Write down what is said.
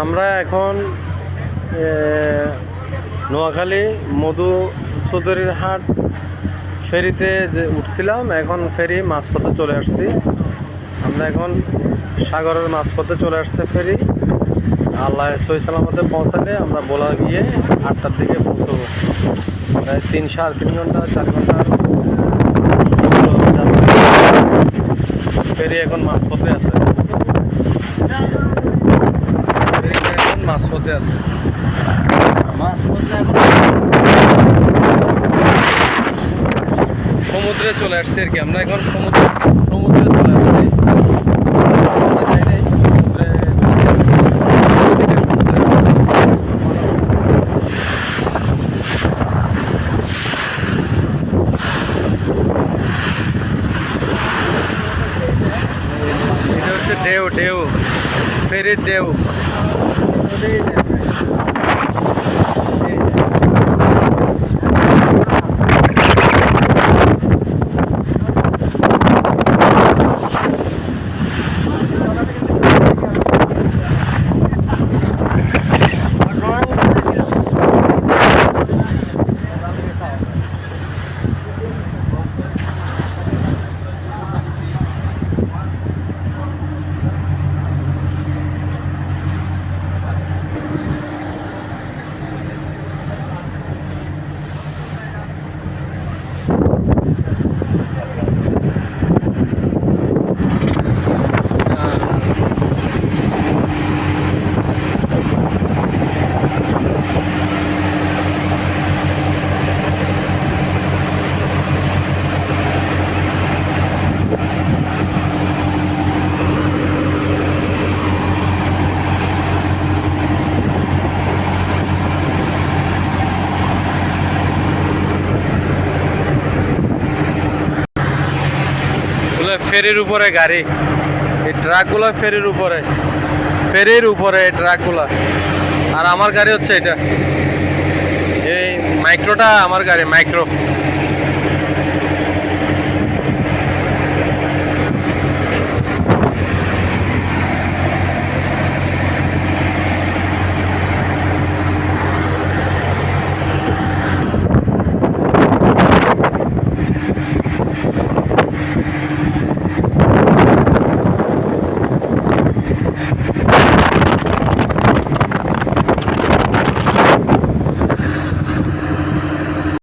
আমরা এখন নোয়াখালী মধু চৌধুরীর হাট ফেরিতে যে উঠছিলাম, এখন ফেরি মাঝপথে চলে আসছি। আমরা এখন সাগরের মাঝপথে চলে আসছে ফেরি। আল্লাহ সই সালামতে পৌঁছালে আমরা বলা গিয়ে আটটার দিকে পৌঁছবো। প্রায় তিন সাড়ে তিন ঘণ্টা, চার ঘণ্টা ফেরি এখন মাঝপথে আছে। এখন মাঝপথে আছে। সমুদ্রে চলে আসছি আর কি। আমরা এখন সমুদ্র সমুদ্রে চলে আসছি। ঢেউ ঢেউ। ফেরির ঢেউ। এগুলো ফেরির উপরে গাড়ি। এই ট্রাকগুলো ফেরির উপরে। ফেরির উপরে এই ট্রাকগুলো। আর আমার গাড়ি হচ্ছে এটা। এই মাইক্রোটা আমার গাড়ি, মাইক্রো।